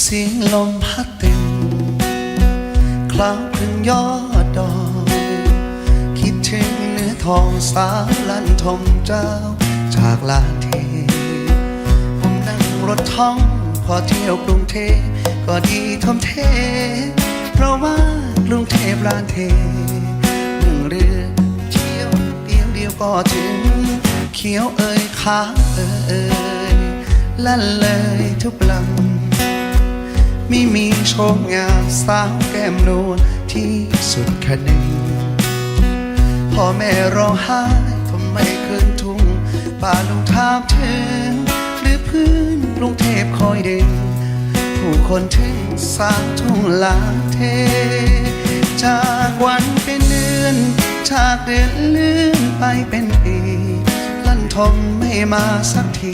เสียงลมพัดตึงคลาวคลึงยอดดอยคิดถึงเนื้อทองสาลันทมเจ้า จากลานเท ผมนั่งรถท่อง พอเที่ยวกรุงเทพก็ดีทมเท เพราะว่ากรุงเทพลานเทหนึ่งเรือเที่ยวเดียวเดียวก็ถึง เขียวเอ่ยขาเอ่ยลั่นเลยทุกลำ ไม่มีโชมงามสาวแก้มนวลที่สุดคะนึงพ่อแม่ร้องไห้ทำไมคืนทุ่งป่าลุงถามถึง หรือพื้นกรุงเทพคอยดึง ผู้คนถึงสามทุ่งลาเท จากวันเป็นเดือนจากเดือนเลื่อนไปเป็นปีลั่นทมไม่มาสักที